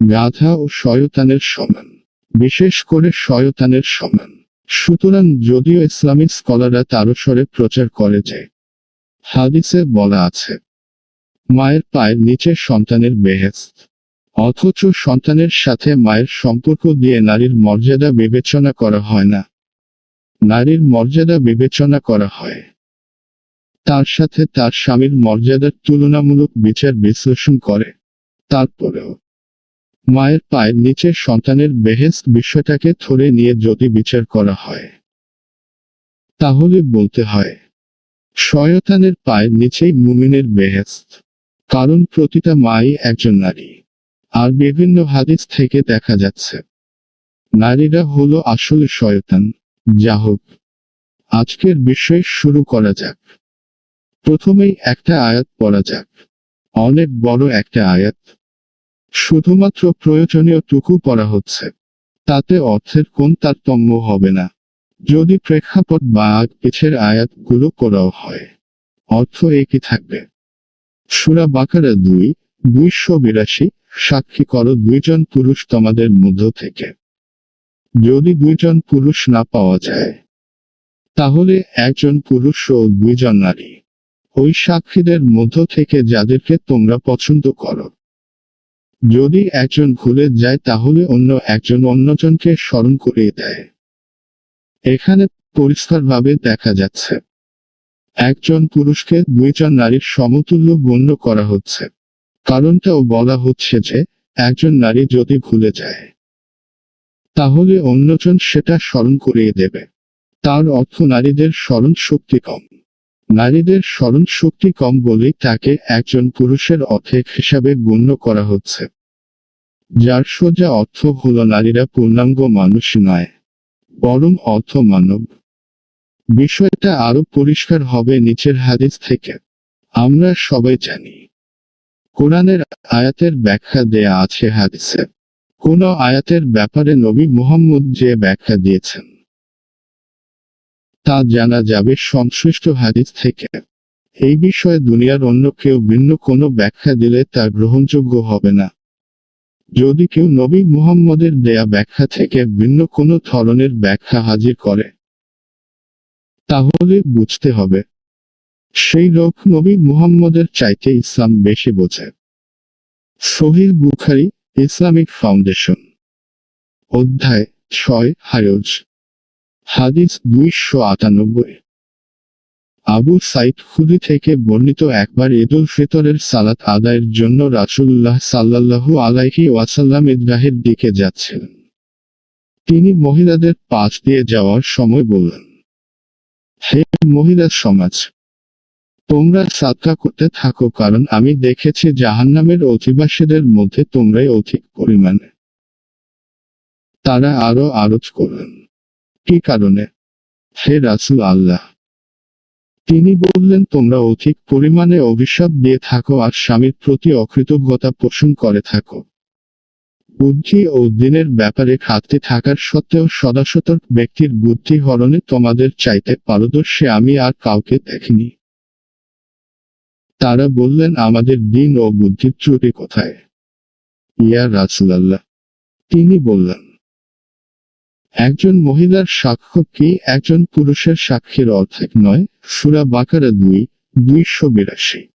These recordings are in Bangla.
গাধা ও শয়তানের সমান। বিশেষ করে শয়তানের সমান। সুতরাং যদিও ইসলামিক স্কলাররা তারস্বরে প্রচার করে যে হাদিসে বলা আছে, মায়ের পায়ের নিচে সন্তানের বেহেস্ত অথচ সন্তানের সাথে মায়ের সম্পর্ক দিয়ে নারীর মর্যাদা বিবেচনা করা হয় না। নারীর মর্যাদা বিবেচনা করা হয়। তার সাথে তার স্বামীর মর্যাদার তুলনামূলক বিচার বিশ্লেষণ করে। তারপরেও মায়ের পায়ের নিচে সন্তানের বেহেস্ত বিষয়টাকে ধরে নিয়ে যদি বিচার করা হয়, তাহলে বলতে হয়, শয়তানের পায়ের নিচেই মুমিনের বেহেস্ত কারণ প্রতিটা মাই একজন নারী। আর বিভিন্ন হাদিস থেকে দেখা যাচ্ছে, নারীরা হলো আসলে শয়তান। যা হোক, আজকের বিষয় শুরু করা যাক। প্রথমেই একটা আয়াত পড়া যাক। অনেক বড় একটা আয়াত। শুধুমাত্র প্রয়োজনীয় টুকু পড়া হচ্ছে। তাতে অর্থের কোন তারতম্য হবে না। যদি প্রেক্ষাপট বা পিছের আয়াতগুলো করাও হয়, অর্থ একই থাকবে। সুরা বাকারা দুই, দুইশো বিরাশি, সাক্ষী করো দুইজন পুরুষ তোমাদের মধ্য থেকে। যদি দুইজন পুরুষ না পাওয়া যায়, তাহলে একজন পুরুষ ও দুইজন নারী। ওই সাক্ষীদের মধ্য থেকে যাদেরকে তোমরা পছন্দ করো। যদি একজন ভুলে যায় তাহলে অন্য একজন অন্যজনকে স্মরণ করিয়ে দেয়। এখানে পরিষ্কারভাবে দেখা যাচ্ছে। একজন পুরুষকে দুইজন নারীর সমতুল্য গণ্য করা হচ্ছে। কারণটাও বলা হচ্ছে যে, একজন নারী যদি ভুলে যায়, তাহলে অন্যজন সেটা স্মরণ করিয়ে দেবে। তার অর্থ নারীদের স্মরণ শক্তি কম। নারীদের স্মরণ শক্তি কম বলেই তাকে একজন পুরুষের অর্ধেক হিসাবে গণ্য করা হচ্ছে। যার সোজা অর্থ হল নারীরা পূর্ণাঙ্গ মানুষ নয়, বরং অর্থ মানব। বিষয়টা আরও পরিষ্কার হবে নিচের হাদিস থেকে। আমরা সবাই জানি, কোরআনের আয়াতের ব্যাখ্যা দেয়া আছে হাদিসে। কোন আয়াতের ব্যাপারে নবী মোহাম্মদ যে ব্যাখ্যা দিয়েছেন তা জানা যাবে সংশ্লিষ্ট হাদিস থেকে। এই বিষয়ে দুনিয়ার অন্য কেউ ভিন্ন কোনো ব্যাখ্যা দিলে তা গ্রহণযোগ্য হবে না। যদি কেউ নবী মুহাম্মদের দেয়া ব্যাখ্যা থেকে ভিন্ন কোনো ধরনের ব্যাখ্যা হাজির করে, তাহলে বুঝতে হবে। সেই লোক নবী মুহাম্মদের চাইতে ইসলাম বেশি বোঝে। সহিহ বুখারি, ইসলামিক ফাউন্ডেশন। অধ্যায় ছয় হায়জ হাদিস দুইশো আটানব্বই। আবু সাইদ খুদি থেকে বর্ণিত একবার ঈদুল ফিতরের সালাত আদায়ের জন্য রাসুল্লাহ সাল্লাল্লাহু আলাইহি ওয়াসাল্লাম ঈদগাহের দিকে যাচ্ছিলেন তিনি মহিলাদের পাশ দিয়ে যাওয়ার সময় বললেন, হে মহিলা সমাজ, তোমরা সাদকা করতে থাকো কারণ আমি দেখেছি জাহান্নামের অধিবাসীদের মধ্যে তোমরাই অধিক পরিমাণে। তারা আরও আরোচ করলেন কি কারণে? হে রাসুল আল্লাহ তিনি বললেন, তোমরা অধিক পরিমাণে অভিশাপ দিয়ে থাকো আর স্বামীর প্রতি অকৃতজ্ঞতা পোষণ করে থাকো। বুদ্ধি ও দিনের ব্যাপারে খাতে থাকার সত্ত্বেও সদাসতর্ক ব্যক্তির বুদ্ধি হরণে তোমাদের চাইতে পারদর্শী আমি আর কাউকে দেখিনি। তারা বললেন, আমাদের দিন ও বুদ্ধির ত্রুটি কোথায়? ইয়া রাসুলাল্লাহ। তিনি বললেন একজন মহিলার সাক্ষ্য কি? একজন পুরুষের সাক্ষীর অর্ধেক নয়। সুরা বাকারা দুই, দুইশো বিরাশি।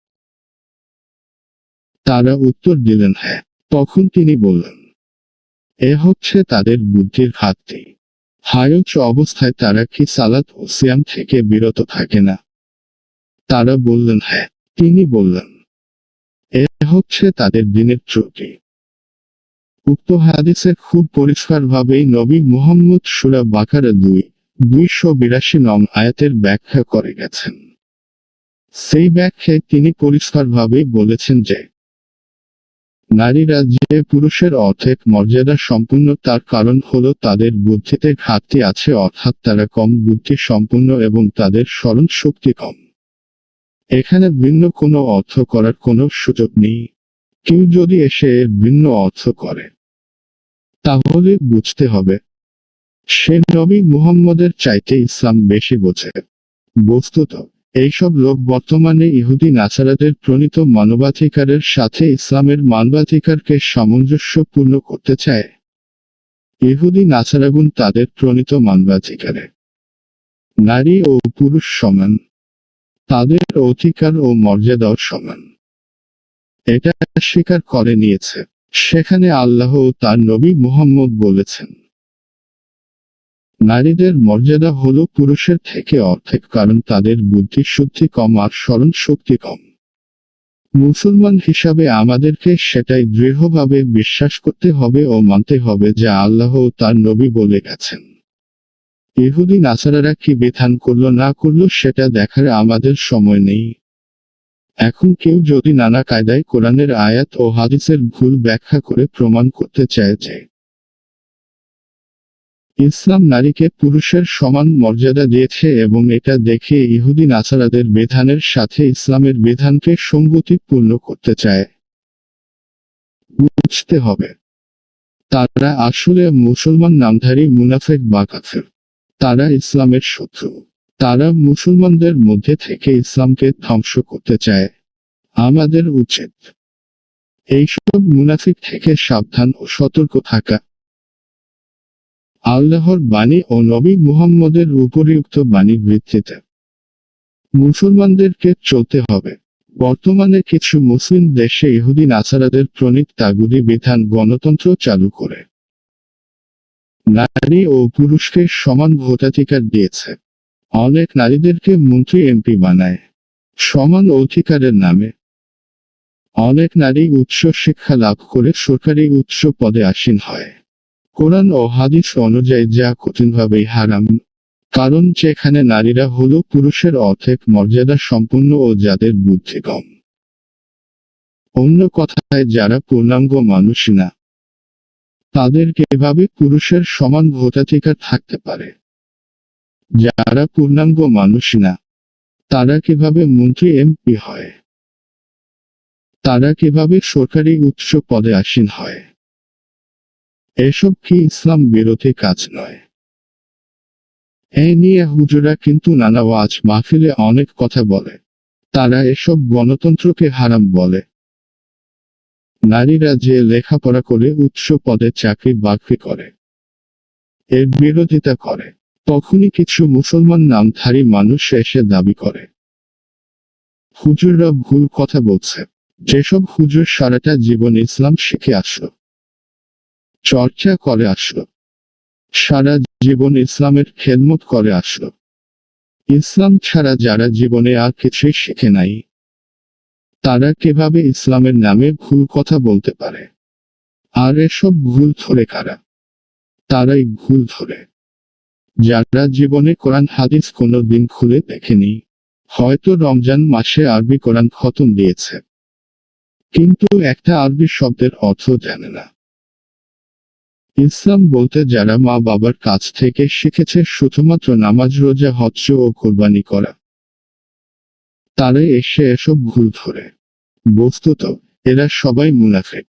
তারা উত্তর দিলেন হ্যাঁ। তখন তিনি বললেন, এ হচ্ছে তাদের বুদ্ধির ঘাটতি। হায়চ অবস্থায় তারা কি সালাত ও সিয়াম থেকে বিরত থাকে না? তারা বললেন হ্যাঁ। তিনি বললেন, এ হচ্ছে তাদের দিনের ত্রুটি। উক্ত হাদিসে খুব পরিষ্কারভাবেই নবী মুহাম্মদ সুরা বাকারা দুই, দুইশো বিরাশি নং আয়াতের ব্যাখ্যা করে গেছেন। সেই ব্যাখ্যায় তিনি পরিষ্কারভাবেই বলেছেন যে, নারীরা যে পুরুষের অর্ধেক মর্যাদা সম্পূর্ণ তার কারণ হলো তাদের বুদ্ধিতে ঘাটতি আছে অর্থাৎ তারা কম বুদ্ধি সম্পূর্ণ এবং তাদের স্মরণ শক্তি কম। এখানে ভিন্ন কোনো অর্থ করার কোনো সুযোগ নেই। কেউ যদি এসে ভিন্ন অর্থ করে তাহলে বুঝতে হবে। সে নবী মুহাম্মদের চাইতে ইসলাম বেশি বোঝে। বস্তুত, এইসব লোক বর্তমানে ইহুদি নাসারাদের প্রণীত মানবাধিকারের সাথে ইসলামের মানবাধিকারকে সামঞ্জস্যপূর্ণ করতে চায়। ইহুদি নাসারাগুন তাদের প্রণীত মানবাধিকারে। নারী ও পুরুষ সমান। তাদের অধিকার ও মর্যাদাও সমান। এটা স্বীকার করে নিয়েছে। সেখানে আল্লাহ তার নবী মুহাম্মদ বলেছেন। নারীদের মর্যাদা হলো পুরুষের থেকে অর্ধেক, কারণ তাদের বুদ্ধি শুদ্ধি কম আর স্মরণ শক্তি কম। মুসলমান হিসাবে আমাদেরকে সেটাই দৃঢ়ভাবে বিশ্বাস করতে হবে ও মানতে হবে যা আল্লাহ তার নবী বলে গেছেন। ইহুদি নাসারারা কি বিধান করল না করল সেটা দেখার আমাদের সময় নেই। এখন কেউ যদি নানা কায়দায় কোরআনের আয়াত ও হাদিসের ভুল ব্যাখ্যা করে প্রমাণ করতে চায় যে ইসলাম নারীকে পুরুষের সমান মর্যাদা দিয়েছে এবং এটা দেখে ইহুদি নাসারাদের বিধানের সাথে ইসলামের বিধানকে সঙ্গতিপূর্ণ করতে চায়। বুঝতে হবে। তারা আসলে মুসলমান নামধারী মুনাফেক বা কাফের। তারা ইসলামের শত্রু। তারা মুসলমানদের মধ্যে থেকে ইসলামকে ধ্বংস করতে চায়। আমাদের উচিত এইসব মুনাফিক থেকে সাবধান ও সতর্ক থাকা। আল্লাহর বাণী ও নবী মুহাম্মদের উপরিউক্ত বাণীর ভিত্তিতে মুসলমানদেরকে চলতে হবে। বর্তমানে কিছু মুসলিম দেশে ইহুদি নাসারাদের প্রণীত তাগুদি বিধান গণতন্ত্র চালু করে। নারী ও পুরুষকে সমান ভোটাধিকার দিয়েছে। অনেক নারীদেরকে মন্ত্রী এমপি বানায়। সমান অধিকারের নামে। অনেক নারী উচ্চ শিক্ষা লাভ করে সরকারি উচ্চ পদে আসীন হয়। কোরআন ও হাদিস অনুযায়ী যা কঠিনভাবেই হারাম, কারণ যেখানে নারীরা হলো পুরুষের অর্ধেক মর্যাদা সম্পন্ন ও যাদের বুদ্ধি কম। অন্য কথায়, যারা পূর্ণাঙ্গ মানুষ না, তাদেরকে এভাবে পুরুষের সমান ভোটাধিকার থাকতে পারে। যারা পূর্ণাঙ্গ মানুষ না, তারা কীভাবে মন্ত্রী এমপি হয়? তারা কীভাবে সরকারি উচ্চ পদে আসীন হয়? এসব কি ইসলাম বিরোধী কাজ নয়? এ নিয়ে হুজুরা কিন্তু নানা ওয়াজ মাহফিলে অনেক কথা বলে। তারা এসব গণতন্ত্রকে হারাম বলে। নারীরা যে লেখাপড়া করে উচ্চ পদে চাকরি বাকরি করে, এর বিরোধিতা করে। তখনই কিছু মুসলমান নামধারী মানুষ এসে দাবি করে। হুজুররা ভুল কথা বলছে। যেসব হুজুর সারাটা জীবন ইসলাম শিখে আসলো, চর্চা করে আসলো, সারা জীবন ইসলামের খেদমত করে আসলো, ইসলাম ছাড়া যারা জীবনে আর কিছুই শিখে নাই, তারা কীভাবে ইসলামের নামে ভুল কথা বলতে পারে? আর এসব ভুল ধরে কারা? তারাই ভুল ধরে। যারা জীবনে কোরআন হাদিস কোনো দিন খুলে দেখেনি, হয়তো রমজান মাসে আরবি কোরআন খতম দিয়েছে। কিন্তু একটা আরবি শব্দের অর্থ জানে না। ইসলাম বলতে যারা মা বাবার কাছ থেকে শিখেছে শুধুমাত্র নামাজ, রোজা হজ্জ ও কোরবানি করা। তারা এসে এসব ভুল ধরে। বস্তুত, এরা সবাই মুনাফিক।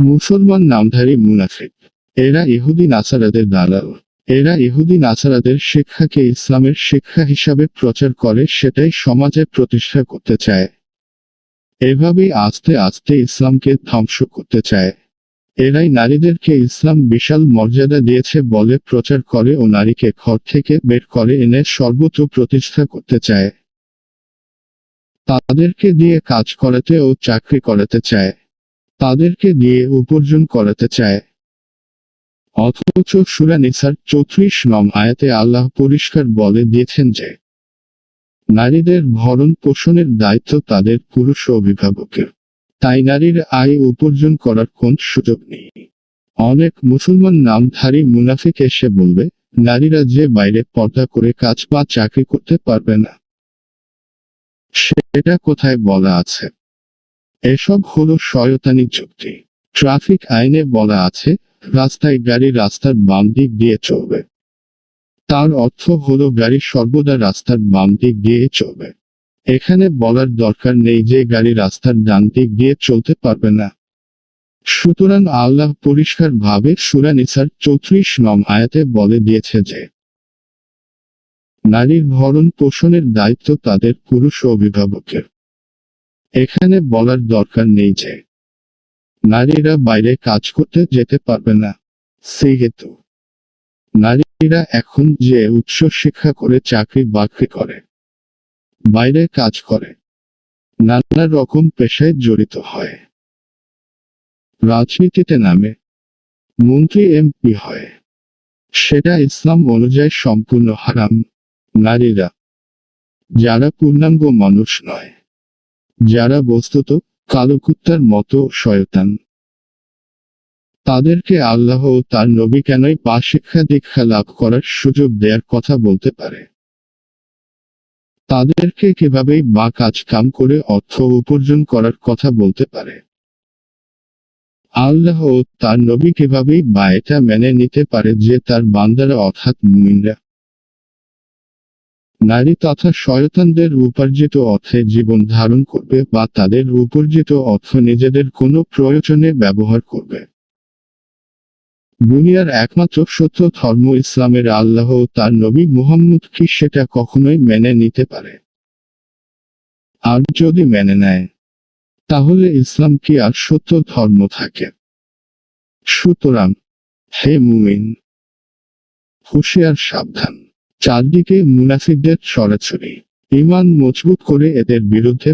মুসলমান নামধারী মুনাফিক। এরা ইহুদি, নাসারাদের দালাল। এরা ইহুদি নাসারাদের শিক্ষাকে ইসলামের শিক্ষা হিসাবে প্রচার করে সেটাই সমাজে প্রতিষ্ঠা করতে চায়। এভাবেই আস্তে আস্তে ইসলামকে ধ্বংস করতে চায়। এরাই নারীদেরকে ইসলাম বিশাল মর্যাদা দিয়েছে বলে প্রচার করে ও নারীকে ঘর থেকে বের করে এনে সর্বোচ্চ প্রতিষ্ঠা করতে চায়। তাদেরকে দিয়ে কাজ করাতে ও চাকরি করাতে চায়। তাদেরকে দিয়ে উপার্জন করাতে চায়। অথচ সুরা নিসার চৌত্রিশ নম আয়াতে আল্লাহ পরিষ্কার বলে দিয়েছেন যে, নারীদের ভরণ পোষণের দায়িত্ব তাদের পুরুষ অভিভাবকের। তাই নারীর আয় উপার্জন করার কোন সুযোগ নেই। অনেক মুসলমান নামধারী মুনাফিক এসে বলবে, নারীরা যে বাইরে পর্দা করে কাজ বা চাকরি করতে পারবে না। সেটা কোথায় বলা আছে? এসব হলো শয়তানি যুক্তি। ট্রাফিক আইনে বলা আছে রাস্তায় গাড়ি রাস্তার বাম দিক দিয়ে চলবে। তার অর্থ হলো গাড়ি সর্বদা রাস্তার বাম দিক দিয়ে চলবে। এখানে বলার দরকার নেই যে গাড়ি রাস্তার ডান দিক দিয়ে চলতে পারবে না। সুতরাং আল্লাহ পরিষ্কার ভাবে সুরানিসার চৌত্রিশ নম আয়াতে বলে দিয়েছে যে, নারীর ভরণ পোষণের দায়িত্ব তাদের পুরুষ অভিভাবকের। এখানে বলার দরকার নেই যে নারীরা বাইরে কাজ করতে যেতে পারবে না। সেহেতু নারীরা এখন যে উচ্চ শিক্ষা করে চাকরি বাকরি করে, বাইরে কাজ করে, নানা রকম পেশায় জড়িত হয়। রাজনীতিতে নামে, মন্ত্রী এমপি হয়। সেটা ইসলাম অনুযায়ী সম্পূর্ণ হারাম। নারীরা, যারা পূর্ণাঙ্গ মানুষ নয়, যারা বস্তুত কালকুত্তার মতো শয়তান। তাদেরকে আল্লাহ ও তার নবী কেনই পা শিক্ষা দীক্ষা লাভ করার সুযোগ দেওয়ার কথা বলতে পারে। তাদেরকে কিভাবেই বা কাজ কাম করে অর্থ উপার্জন করার কথা বলতে পারে। আল্লাহ ও তার নবী কিভাবেই বা এটা মেনে নিতে পারে যে তার বান্দারা অর্থাৎ মুমিনরা নারী তথা শয়তানদের উপার্জিত অর্থে জীবন ধারণ করবে বা তাদের উপার্জিত অর্থ নিজেদের কোনো প্রয়োজনে ব্যবহার করবে। দুনিয়ার একমাত্র সত্য ধর্ম ইসলামের আল্লাহ তার নবী মুহাম্মদ কি সেটা কখনোই মেনে নিতে পারে? আর যদি মেনে নেয়, তাহলে ইসলাম কি আর সত্য ধর্ম থাকে? সুতরাং, হে মুমিন, হুঁশিয়ার সাবধান। চারদিকে মুনাফিকদের ছড়াছড়ি ইমান মজবুত করে এদের বিরুদ্ধে